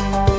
บ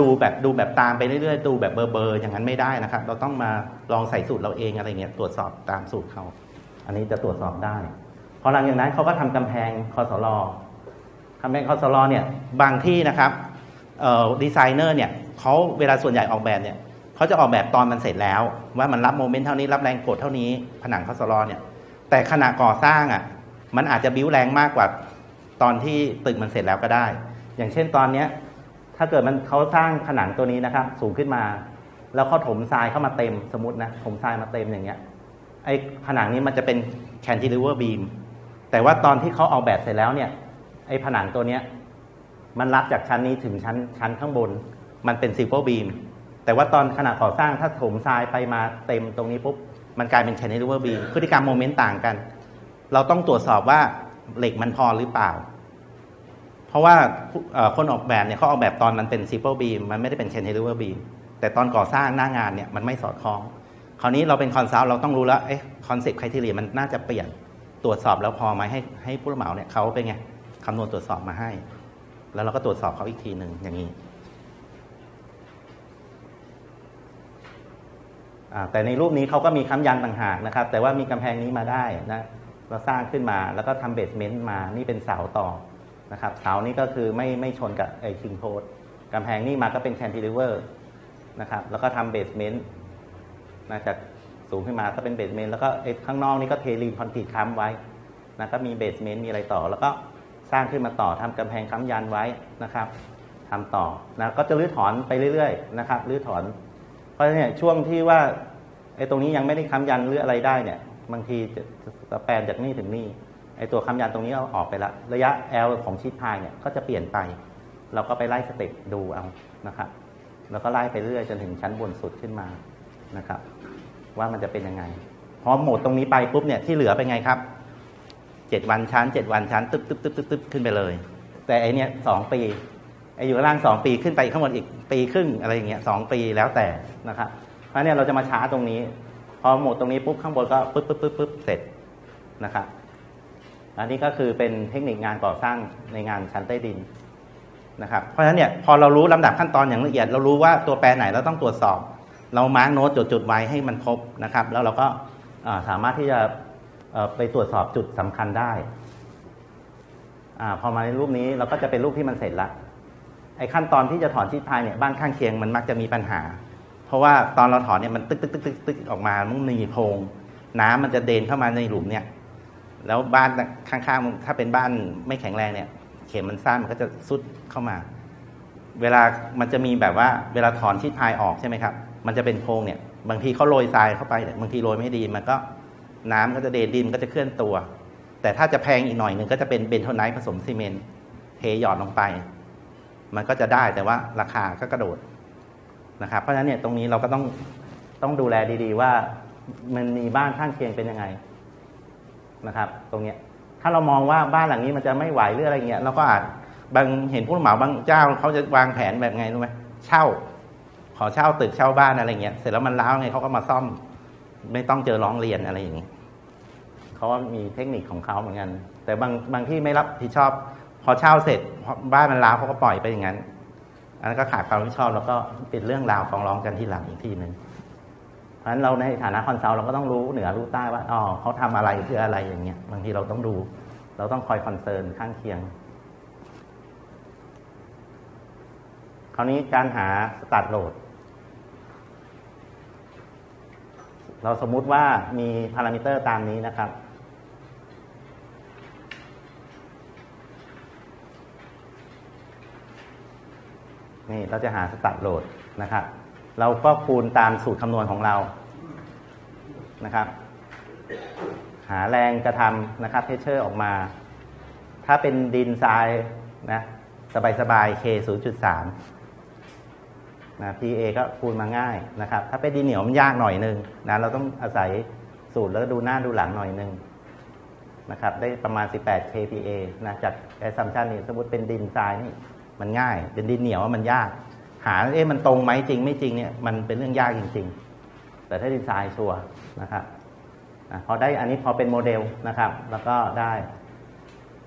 ดูแบบดูแบบตามไปเรื่อยๆ ดูแบบเบอร์เบอร์อย่างนั้นไม่ได้นะครับ เราต้องมาลองใส่สูตรเราเองอะไรเงี้ยตรวจสอบตามสูตรเขาอันนี้จะตรวจสอบได้พอหลังจากนั้นเขาก็ทำกำแพงคอสลกำแพงคอสลเนี่ยบางที่นะครับดีไซเนอร์เนี่ยเขาเวลาส่วนใหญ่ออกแบบเนี่ยเขาจะออกแบบตอนมันเสร็จแล้ว ว่ามันรับโมเมนต์เท่านี้รับแรงกดเท่านี้ผนังคอสลเนี่ยแต่ขณะก่อสร้างอะมันอาจจะบิ้วแรงมากกว่าตอนที่ตึกมันเสร็จแล้วก็ได้ อย่างเช่นตอนเนี้ย ถ้าเกิดมันเขาสร้างผนังตัวนี้นะครับ สูงขึ้นมา แล้วเขาถมทรายเข้ามาเต็มสมมตินะถมทรายมาเต็มอย่างเงี้ยไอ้ผนังนี้มันจะเป็นแคนติลิเวอร์บีมแต่ว่าตอนที่เขาออกแบบเสร็จแล้วเนี่ยไอ้ผนังตัวเนี้ยมันรับจากชั้นนี้ถึงชั้นชั้นข้างบน มันเป็นซิลเ e อร์บีมแต่ว่าตอนขณะก่อสร้างถ้าถมทรายไปมาเต็มตรงนี้ปุ๊บมันกลายเป็นแคนติลิเวอร์บีมพฤติกรรมโมเมนต์ต่างกัน เราต้องตรวจสอบว่าเหล็กมันพอหรือเปล่า เพราะว่าคนออกแบบเนี่ยเขาออกแบบตอนมันเป็นซิ p เปิลบีมมันไม่ได้เป็นเชนเ n อร์บีมแต่ตอนก่อสร้างหน้างานเนี่ยมันไม่สอดคล้อง คราวนี้เราเป็นคอนซัลท์เราต้องรู้แล้วเอ๊ะคอนเซ็ปต์ค r i ทีเรียมันน่าจะเปลี่ยนตรวจสอบแล้วพอไหมให้ให้ผู้รับเหมาเนี่ยเขาเป็นไงคำนวณตรวจสอบมาให้ แล้วเราก็ตรวจสอบเขาอีกทีหนึ่งอย่างนี้แต่ในรูปนี้เขาก็มีค้ำยันต่างหากนะครับ แต่ว่ามีกำแพงนี้มาได้นะเราสร้างขึ้นมาแล้วก็ทำเบสเมนต์มานี่เป็นเสาต่อ นะครับเสานี้ก็คือไม่ไม่ชนกับไอคิงโพสกำแพงนี่มาก็เป็นแคนติลิเวอร์นะครับแล้วก็ทำเบสเมนต์นะจากสูงขึ้นมาก็เป็นเบสเมนต์แล้วก็ไอข้างนอกนี่ก็เทลีนคอนกรีตค้ำไว้นะก็มีเบสเมนต์มีอะไรต่อ แล้วก็สร้างขึ้นมาต่อทำกำแพงค้ำยันไว้นะครับทำต่อนะก็จะรื้อถอนไปเรื่อยๆนะครับรื้อถอน เพราะฉะนั้นเนี่ยช่วงที่ว่าไอ้ตรงนี้ยังไม่ได้ค้ำยันหรืออะไรได้เนี่ยบางทีจะจะแปลนจากนี่ถึงนี่ ไอตัวคำยันตรงนี้เอาออกไปละระยะ L ของชิดพายเนี่ยก็จะเปลี่ยนไป เราก็ไปไล่สเต็ปดูเอานะครับแล้วก็ไล่ไปเรื่อยจนถึงชั้นบนสุดขึ้นมานะครับ ว่ามันจะเป็นยังไงพอโหมดตรงนี้ไปปุ๊บเนี่ยที่เหลือเป็นไงครับเจ็ดวันชั้นเจ็ดวันชั้นตึ๊บตึ๊บตึ๊บตึ๊บตึ๊บขึ้นไปเลย แต่ไอเนี่ยสองปีไออยู่ล่างสองปีขึ้นไปข้างบนอีกปีครึ่งอะไรอย่างเงี้ยสองปีแล้วแต่นะครับเพราะเนี่ยเราจะมาช้าตรงนี้ พอโหมดตรงนี้ปุ๊บข้างบนก็ปึ๊บปึ๊บปึ๊บปึ๊บเสร็จนะครับ อันนี้ก็คือเป็นเทคนิคงานก่อสร้างในงานชั้นใต้ดินนะครับ เพราะฉะนั้นเนี่ยพอเรารู้ลำดับขั้นตอนอย่างละเอียด เรารู้ว่าตัวแปรไหนเราต้องตรวจสอบ เรามาร์กโน้ตจุดๆไว้ให้มันครบนะครับ แล้วเราก็สามารถที่จะไปตรวจสอบจุดสำคัญได้อพอมาในรูปนี้เราก็จะเป็นรูปที่มันเสร็จละไอ้ขั้นตอนที่จะถอนชีทพายเนี่ยบ้านข้างเคียงมันมักจะมีปัญหา เพราะว่าตอนเราถอนเนี่ยมันตึกตึกตึกตึกตึกออกมามันมีโพรงน้ำมันจะเดนเข้ามาในหลุมเนี่ย แล้วบ้านข้างๆถ้าเป็นบ้านไม่แข็งแรงเนี่ย เข็มมันสั้นมันก็จะซุดเข้ามา เวลามันจะมีแบบว่า เวลาถอนชีทพายออกใช่ไหมครับ มันจะเป็นโพรงเนี่ย บางทีเขาโรยทรายเข้าไปเนี่ยบางทีโรยไม่ดีมันก็น้ำก็จะเดนดินก็จะเคลื่อนตัว แต่ถ้าจะแพงอีกหน่อยหนึ่งก็จะเป็นเบนโทไนท์ผสมซีเมนต์เทหยอดลงไป มันก็จะได้แต่ว่าราคาก็กระโดดนะครับ เพราะฉะนั้นเนี่ยตรงนี้เราก็ต้องต้องดูแลดีๆว่า มันมีบ้านข้างเคียงเป็นยังไง นะครับ ตรงเนี้ยถ้าเรามองว่าบ้านหลังนี้มันจะไม่ไหวหรืออะไรเงี้ยเราก็อาจบางเห็นผู้รับเหมาบางเจ้าเขาจะวางแผนแบบไงรู้ไหมเช่า ขอเช่าตึกเช่าบ้านอะไรเงี้ยเสร็จแล้วมันร้าวไงเขาก็มาซ่อม ไม่ต้องเจอร้องเรียนอะไรอย่างนี้เขาว่ามีเทคนิคของเขาเหมือนกัน แต่บางบางที่ไม่รับผิดชอบ พอเช่าเสร็จบ้านมันร้าวเขาก็ปล่อยไปอย่างนั้น อันนั้นก็ขาดความรับผิดชอบแล้วก็เป็นเรื่องราวฟ้องร้องกันที่หลังอีกทีหนึ่ง ราะฉะนั้นเราในฐานะคอนซัลท์เราก็ต้องรู้เหนือรู้ใต้ว่าอ๋อเขาทำอะไรเพื่ออะไรอย่างเงี้ยบางทีเราต้องดู เราต้องคอยคอนเซิร์นข้างเคียง คราวนี้การหาสตาร์ทโหลดเราสมมุติว่ามีพารามิเตอร์ตามนี้นะครับ นี่เราจะหาสตาร์ทโหลดนะครับ เราก็คูณตามสูตรคำนวณของเรา นะครับ หาแรงกระทำนะครับเพชเชอร์ออกมา ถ้าเป็นดินทรายนะสบายๆ K 0.3นะ PA ก็คูณมาง่ายนะครับ ถ้าเป็นดินเหนียวมันยากหน่อยนึงนะเราต้องอาศัยสูตรแล้วดูหน้าดูหลังหน่อยนึงนะครับได้ประมาณ 18 kPa นะจากแอสซัมชันนี่สมมติเป็นดินทรายนี่มันง่าย เป็นดินเหนียวมันยาก หาเอ๊ะมันตรงไหมจริงไม่จริงเนี่ยมันเป็นเรื่องยากจริง ๆ แต่ถ้าดินทรายชัวร์นะครับพอได้อันนี้พอเป็นโมเดลนะครับ แล้วก็ได้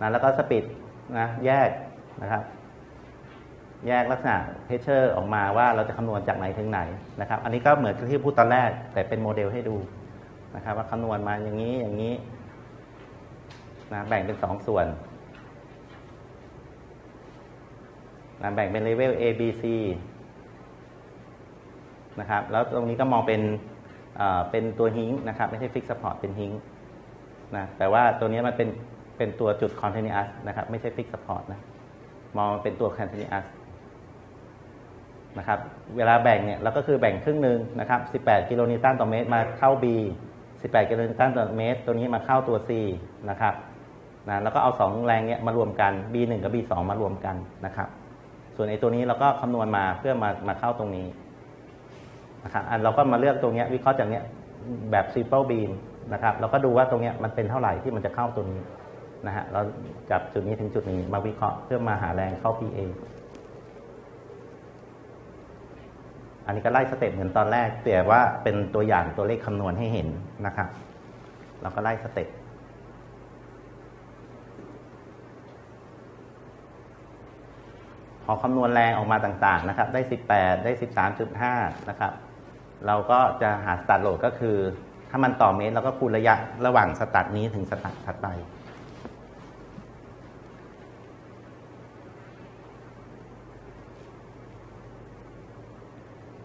นะแล้วก็สปีดนะแยกนะครับ แยกลักษณะเพชเชอร์ออกมาว่าเราจะคำนวณจากไหนถึงไหนนะครับ อันนี้ก็เหมือนที่พูดตอนแรก แต่เป็นโมเดลให้ดูนะครับ ว่าคำนวณมาอย่างนี้อย่างนี้นะแบ่งเป็นสองส่วนนะแบ่งเป็นเลเวล A B C นะครับ แล้วตรงนี้ก็มองเป็น เป็นตัวฮิงนะครับไม่ใช่ฟิกซัพพอร์ตเป็นฮิงนะแต่ว่าตัวนี้มันเป็นเป็นตัวจุด continuous นะครับไม่ใช่ฟิกซัพพอร์ตนะมองเป็นตัว continuous นะครับเวลาแบ่งเนี่ยเราก็คือแบ่งครึ่งหนึ่งนะครับ 18 กิโลนิวตันต่อเมตรมาเข้า B 18 กิโลนิวตันต่อเมตร ตัวนี้มาเข้าตัว C นะครับนะแล้วก็เอา 2 แรงเนี้ยมารวมกัน B1 กับ B2 มารวมกันนะครับ ส่วนไอ้ตัวนี้เราก็คำนวณมาเพื่อมามาเข้าตรงนี้ นะครับอันเราก็มาเลือกตรงนี้วิเคราะห์จากเนี้ยแบบ simple beam นะครับเราก็ดูว่าตรงนี้มันเป็นเท่าไหร่ที่มันจะเข้าตัวนี้นะฮะเราจับจุดนี้ถึงจุดนี้มาวิเคราะห์เพื่อมาหาแรงเข้า PA อันนี้ก็ไล่สเต็ปเหมือนตอนแรกแต่ว่าเป็นตัวอย่างตัวเลขคำนวณให้เห็นนะครับเราก็ไล่สเต็ปพอคำนวณแรงออกมาต่างๆนะครับ ได้ 18 ได้ 13.5 นะครับ เราก็จะหาสตาร์ทโหลดก็คือ ถ้ามันต่อเมตรเราก็คูณระยะระหว่างสตาร์ทนี้ถึงสตาร์ทถัดไป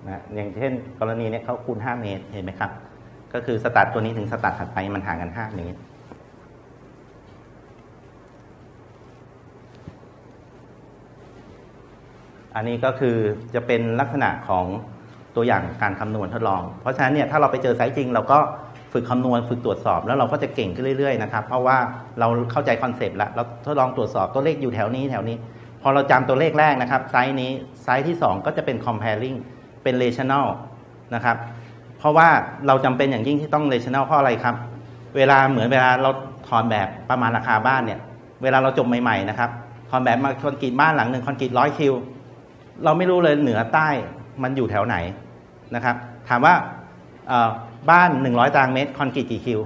นะอย่างเช่น กรณีนี้เขาคูณ 5 เมตรเห็นไหมครับ ก็คือสตาร์ทตัวนี้ถึงสตาร์ทถัดไปมันห่างกัน 5 เมตรอันนี้ก็คือจะเป็นลักษณะของ ตัวอย่างการคำนวณทดลอง เพราะฉะนั้นเนี่ยถ้าเราไปเจอไซต์จริง เราก็ฝึกคำนวณฝึกตรวจสอบ แล้วเราก็จะเก่งขึ้นเรื่อยๆนะครับเพราะว่าเราเข้าใจคอนเซปต์แล้วเราทดลองตรวจสอบตัวเลขอยู่แถวนี้แถวนี้ พอเราจำตัวเลขแรกนะครับไซส์นี้ไซส์ที่ 2 ก็จะเป็น comparing เป็น rational นะครับเพราะว่าเราจำเป็นอย่างยิ่งที่ต้อง rational เพราะอะไรครับ เวลาเหมือนเวลาเราถอนแบบประมาณราคาบ้านเนี่ยเวลาเราจบใหม่ๆนะครับถอนแบบมาคอนกรีตบ้านหลังหนึ่งคอนกรีตร้อยคิวเราไม่รู้เลยเหนือใต้มันอยู่แถวไหน นะครับ ถามว่าบ้านหนึ่งร้อยตารางเมตรคอนกรีตกี่คิว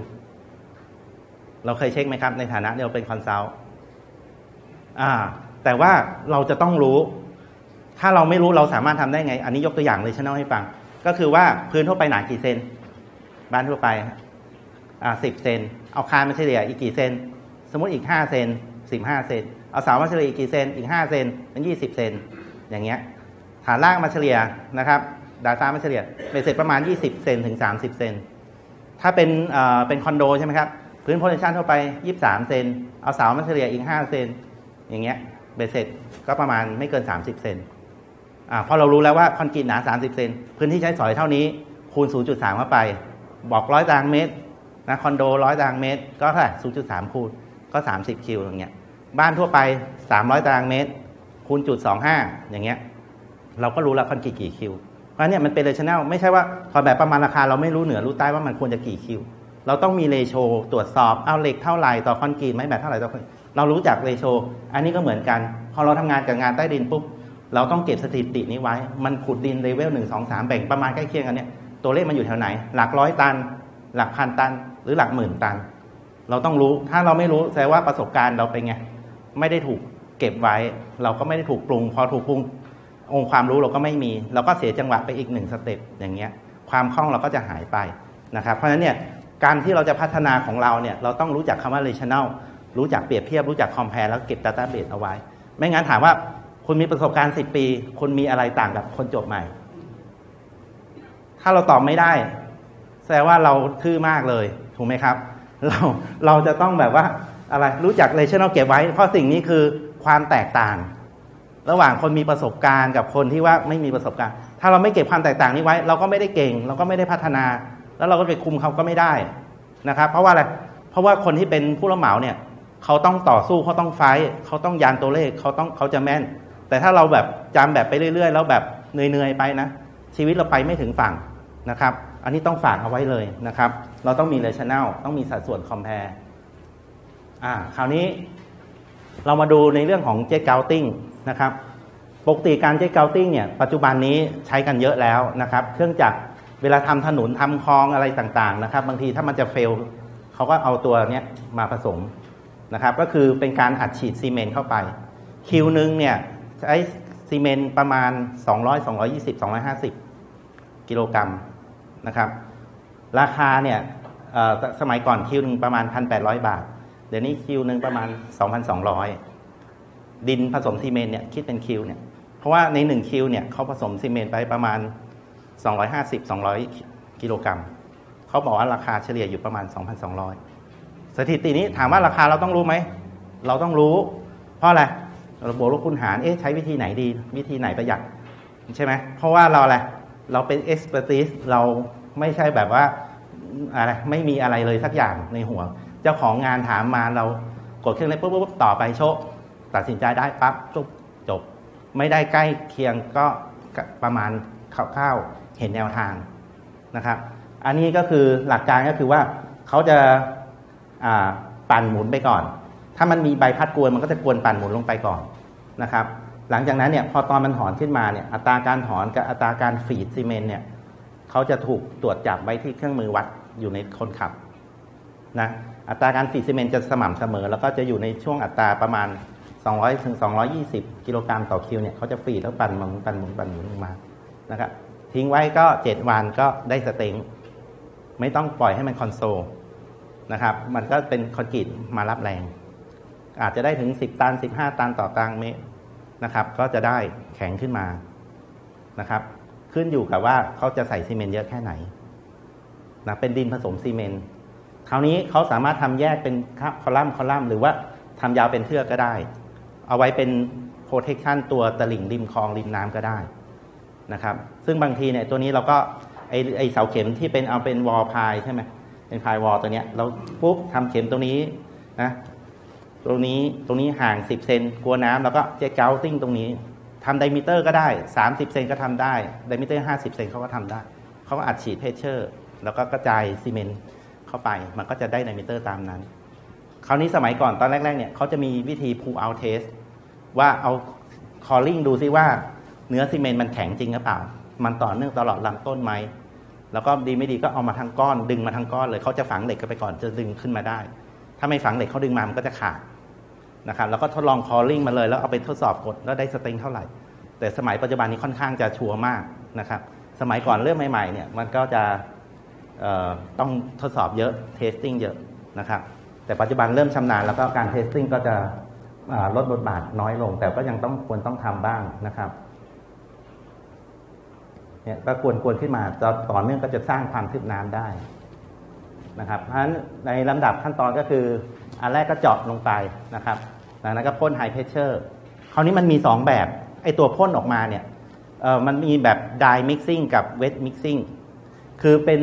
เราเคยเช็คไหมครับ ในฐานะเราเป็นคอนซัลท์แต่ว่าเราจะต้องรู้ ถ้าเราไม่รู้เราสามารถทำได้ไง อันนี้ยกตัวอย่างเลยชแนลให้ฟัง ก็คือว่าพื้นทั่วไปหนากี่เซน บ้านทั่วไปอ่าสิบเซน เอาคานมาเฉลี่ยอีกกี่เซน สมมติอีกห้าเซนสิบห้าเซน เอาเสามาเฉลี่ยอีกกี่เซน อีกห้าเซนเป็นยี่สิบเซน อย่างเงี้ย ฐานล่างมาเฉลี่ยนะครับ ดาซ่ามาเฉลี่ยเป็นเสร็จประมาณยี่สิบเซนถึงสามสิบเซน ถ้าเป็นเป็นคอนโดใช่ไหมครับ พื้นโพซิชันทั่วไปยี่สามเซน เอาเสามาเฉลี่ยอีกห้าเซน อย่างเงี้ยเบ็ดเสร็จก็ประมาณไม่เกินสามสิบเซนอพอเรารู้แล้วว่าคอนกรีตหนา 30 เซน พื้นที่ใช้สอยเท่านี้ คูณ 0.3 เข้าไป บอกร้อยตารางเมตรนะคอนโดร้อยตารางเมตร ก็เท่าไหร่0.3 คูณ ก็ 30 คิวอย่างเงี้ย บ้านทั่วไป 300 ตารางเมตร คูณจุด25อย่างเงี้ย เราก็รู้แล้วคอนกรีตกี่คิว ราะเนี่ยมันเป็นเรชั่นแนลไม่ใช่ว่าพอแบบประมาณราคาเราไม่รู้เหนือรู้ใต้ว่ามันควรจะกี่คิว เราต้องมีเรโชตรวจสอบเอาเหล็กเท่าไหร่ต่อคอนกรีตไม้แบบเท่าไหร่ต่อเรารู้จักเรโชอันนี้ก็เหมือนกัน พอเราทำงานกับงานใต้ดินปุ๊บเราต้องเก็บสถิตินี้ไว้ มันขุดดินเลเวลหนึ่งสองสามแบ่งประมาณใกล้เคียงกันเนี่ยตัวเลขมันอยู่แถวไหน หลักร้อยตัน หลักพันตัน หรือหลักหมื่นตัน เราต้องรู้ถ้าเราไม่รู้แสดงว่าประสบการณ์เราเป็นไงไม่ได้ถูกเก็บไว้ เราก็ไม่ได้ถูกปรุง พอถูกปรุง องค์ความรู้เราก็ไม่มี เราก็เสียจังหวะไปอีกหนึ่งสเต็ปอย่างเงี้ยความคล่องเราก็จะหายไปนะครับ เพราะฉะนั้นเนี่ยการที่เราจะพัฒนาของเราเนี่ยเราต้องรู้จักคำว่า relational รู้จักเปรียบเทียบรู้จัก compare แล้วเก็บ database เอาไว้ ไม่งั้นถามว่าคุณมีประสบการณ์สิบปี คุณมีอะไรต่างกับคนจบใหม่ ถ้าเราตอบไม่ได้ แสดงว่าเราทื่อมากเลยถูกไหมครับ เราเราจะต้องแบบว่าอะไรรู้จักเลเชนเอาเก็บไว้ เพราะสิ่งนี้คือความแตกต่าง ระหว่างคนมีประสบการณ์กับคนที่ว่าไม่มีประสบการณ์ ถ้าเราไม่เก็บความแตกต่างนี้ไว้ เราก็ไม่ได้เก่ง เราก็ไม่ได้พัฒนา แล้วเราก็ไปคุมเขาก็ไม่ได้นะครับ เพราะว่าอะไรเพราะว่าคนที่เป็นผู้รับเหมาเนี่ยเขาต้องต่อสู้เขาต้องไฟท์เขาต้องยานตัวเลขเขาต้องเขาจะแม่น แต่ถ้าเราแบบจำแบบไปเรื่อยๆ แล้วแบบเหนื่อยๆไปนะ ชีวิตเราไปไม่ถึงฝั่งนะครับ อันนี้ต้องฝากเอาไว้เลยนะครับ เราต้องมีเลชแนลต้องมีสัดส่วนคอมเพลอ่าคราวนี้เรามาดูในเรื่องของเจ็ตเกลติ้ง นะครับปกติการเจ็ตเกลติ้งเนี่ยปัจจุบันนี้ใช้กันเยอะแล้วนะครับ เครื่องจักรเวลาทำถนนทำคลองอะไรต่างๆนะครับ บางทีถ้ามันจะเฟลเขาก็เอาตัวเนี้ยมาผสมนะครับ ก็คือเป็นการอัดฉีดซีเมนต์เข้าไป คิวหนึ่งเนี่ยใช้ซีเมนต์ประมาณ 200 220 250 กิโลกรัมนะครับ ราคาเนี่ยสมัยก่อนคิวหนึ่งประมาณ 1,800 บาท เดี๋ยวนี้คิวหนึ่งประมาณ 2,200 ดินผสมซีเมนต์เนี่ยคิดเป็นคิวเนี่ยเพราะว่าในหนึ่งคิวเนี่ยเขาผสมซีเมนต์ไปประมาณ 250 200 กิโลกรัมเขาบอกว่าราคาเฉลี่ยอยู่ประมาณ 2,200 สถิตินี้ถามว่าราคาเราต้องรู้ไหม เราต้องรู้ เพราะอะไรเราบวกลบคูณหารเอ๊ะใช้วิธีไหนดี วิธีไหนประหยัดใช่ไหมเพราะว่าเราอะไรเราเป็นเอ็กซ์เพรสเราไม่ใช่แบบว่าอะไรไม่มีอะไรเลยสักอย่างในหัว เจ้าของงานถามมาเรากดเครื่องเล่นปุ๊บปุ๊บต่อไปโชค ตัดสินใจได้ปั๊บจบจบ ไม่ได้ใกล้เคียงก็ประมาณคร่าวๆเห็นแนวทางนะครับ อันนี้ก็คือหลักการก็คือว่าเขาจะปั่นหมุนไปก่อน ถ้ามันมีใบพัดกวนมันก็จะกวนปั่นหมุนลงไปก่อนนะครับ หลังจากนั้นเนี่ยพอตอนมันถอนขึ้นมาเนี่ยอัตราการถอนกับอัตราการฝีดซีเมนต์เนี่ยเขาจะถูกตรวจจับไว้ที่เครื่องมือวัดอยู่ในคนขับนะอัตราการฝีดซีเมนต์จะสม่ำเสมอ แล้วก็จะอยู่ในช่วงอัตราประมาณ 200ถึง220 กิโลกรัมต่อคิวเนี่ยเขาจะฝีดแล้วปั่นหมุนปั่นหมุนปั่นหมุนลงมานะครับทิ้งไว้ก็เจ็ดวันก็ได้สเต็งไม่ต้องปล่อยให้มันคอนโซลนะครับ มันก็เป็นคอนกรีตมารับแรง อาจจะได้ถึง 10 ตัน 15 ตันต่อตังเมตรนะครับ ก็จะได้แข็งขึ้นมานะครับ ขึ้นอยู่กับว่าเขาจะใส่ซีเมนต์เยอะแค่ไหนนะเป็นดินผสมซีเมนต์คราวนี้เขาสามารถทำแยกเป็นคอลัมน์คอลัมน์หรือว่าทำยาวเป็นเทือกก็ได้ เอาไว้เป็นโปรเทคชันตัวตลิ่งริมคลองริมน้ำก็ได้นะครับ ซึ่งบางทีเนี่ยตัวนี้เราก็ไอไอเสาเข็มที่เป็นเอาเป็นวอลพายใช่ไหมเป็นพายวอลตัวเนี้ยเราปุ๊บทำเข็มตรงนี้นะตรงนี้ตรงนี้ห่าง 10 เซนกลัวน้ำแล้วก็เจ๊เกลติ้งตรงนี้ทำไดมิเตอร์ก็ได้ 30 เซนก็ทำได้ไดมิเตอร์ 50 เซนเขาก็ทำได้ เขาก็อัดฉีดเพเชอร์ แล้วก็กระจายซีเมนต์เข้าไป มันก็จะได้ไดมิเตอร์ตามนั้น คราวนี้สมัยก่อนตอนแรกๆเนี่ยเขาจะมีวิธีพูเอาเทส ว่าเอาคอลลิ่งดูซิว่าเนื้อซีเมนต์มันแข็งจริงหรือเปล่า มันต่อเนื่องตลอดลำต้นไหม แล้วก็ดีไม่ดีก็เอามาทั้งก้อน ดึงมาทั้งก้อนเลยเขาจะฝังเหล็กกันไปก่อนจะดึงขึ้นมาได้ ถ้าไม่ฝังเหล็กเขาดึงมามันก็จะขาดนะครับแล้วก็ทดลองคอลลิ่งมาเลย แล้วเอาไปทดสอบกดแล้วได้สเต็งเท่าไหร่ แต่สมัยปัจจุบันนี้ค่อนข้างจะชัวร์มากนะครับสมัยก่อนเริ่มใหม่ๆเนี่ยมันก็จะต้องทดสอบเยอะเทสติ้งเยอะนะครับแต่ปัจจุบันเริ่มชำนาญแล้วก็การเทสติ้งก็จะ ลดบทบาทน้อยลง แต่ก็ยังต้องควรต้องทำบ้างนะครับเนี่ยก็กวนกวนขึ้นมาต่อเนื่องก็จะสร้างความทึบน้ำได้นะครับเพราะฉะนั้นในลำดับขั้นตอนก็คือ อันแรกก็เจาะลงไปนะครับหลังนั้นก็พ่นไฮเพชเชอร์คราวนี้มันมี 2 แบบไอตัวพ่นออกมาเนี่ยเออมันมีแบบไดมิกซิ่งกับเวทมิกซิ่งคือเป็น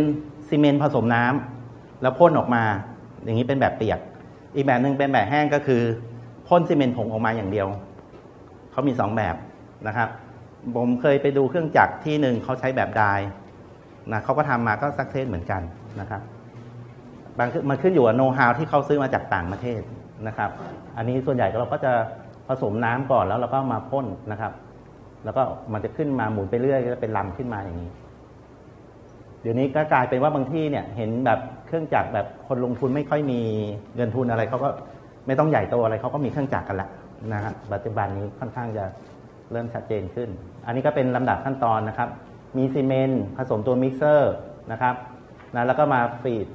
ซีเมนต์ผสมน้ำแล้วพ่นออกมา อย่างนี้เป็นแบบเปียก อีกแบบหนึ่งเป็นแบบแห้งก็คือ พ่นซีเมนต์ผงออกมาอย่างเดียวเขามี2แบบนะครับผมเคยไปดูเครื่องจักรที่หนึ่งเขาใช้แบบดายนะเขาก็ทำมาก็สักเซสเหมือนกันนะครับบางมันขึ้นอยู่กับโน้ตฮาวที่เขาซื้อมาจากต่างประเทศนะครับ อันนี้ส่วนใหญ่เราก็จะผสมน้ำก่อนแล้วเราก็มาพ่นนะครับ แล้วก็มันจะขึ้นมาหมุนไปเรื่อยก็จะเป็นลำขึ้นมาอย่างนี้ เดี๋ยวนี้ก็กลายเป็นว่าบางที่เนี่ยเห็นแบบเครื่องจักรแบบคนลงทุนไม่ค่อยมีเงินทุนอะไรเขาก็ ไม่ต้องใหญ่โตอะไรเขาก็มีเครื่องจักรกันละนะฮะปัจจุบันนี้ค่อนข้างจะเริ่มชัดเจนขึ้น อันนี้ก็เป็นลำดับขั้นตอนนะครับ มีซีเมนต์ผสมตัวมิกเซอร์นะครับนะแล้วก็มาฟีด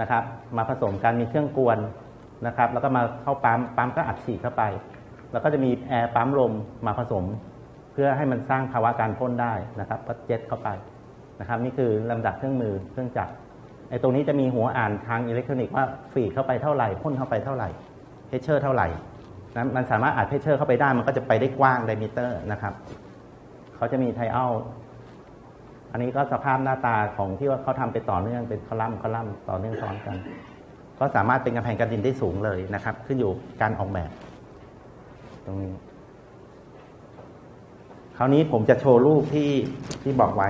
นะครับ มาผสมกันมีเครื่องกวนนะครับ แล้วก็มาเข้าปั๊มปั๊มก็อัดฉีดเข้าไป แล้วก็จะมีแอร์ปั๊มลมมาผสม เพื่อให้มันสร้างภาวะการพ่นได้นะครับพัดเจ็ตเข้าไปนะครับ นี่คือลำดับเครื่องมือเครื่องจักร ไอ้ตรงนี้จะมีหัวอ่านทางอิเล็กทรอนิกส์ว่าฟีดเข้าไปเท่าไหร่พ่นเข้าไปเท่าไหร่เพชเชอร์เท่าไหร่นะมันสามารถอัดเพชเชอร์เข้าไปได้มันก็จะไปได้กว้างไดมิเตอร์นะครับเขาจะมีไทอัลอันนี้ก็สภาพหน้าตาของที่ว่าเขาทำไปต่อเนื่องเป็นคอลัมน์คอลัมน์ต่อเนื่องซ้อนกัน ก็สามารถเป็นกำแพงกันดินได้สูงเลยนะครับ ขึ้นอยู่การออกแบบ ตรงนี้ คราวนี้ผมจะโชว์รูปที่ที่บอกไว้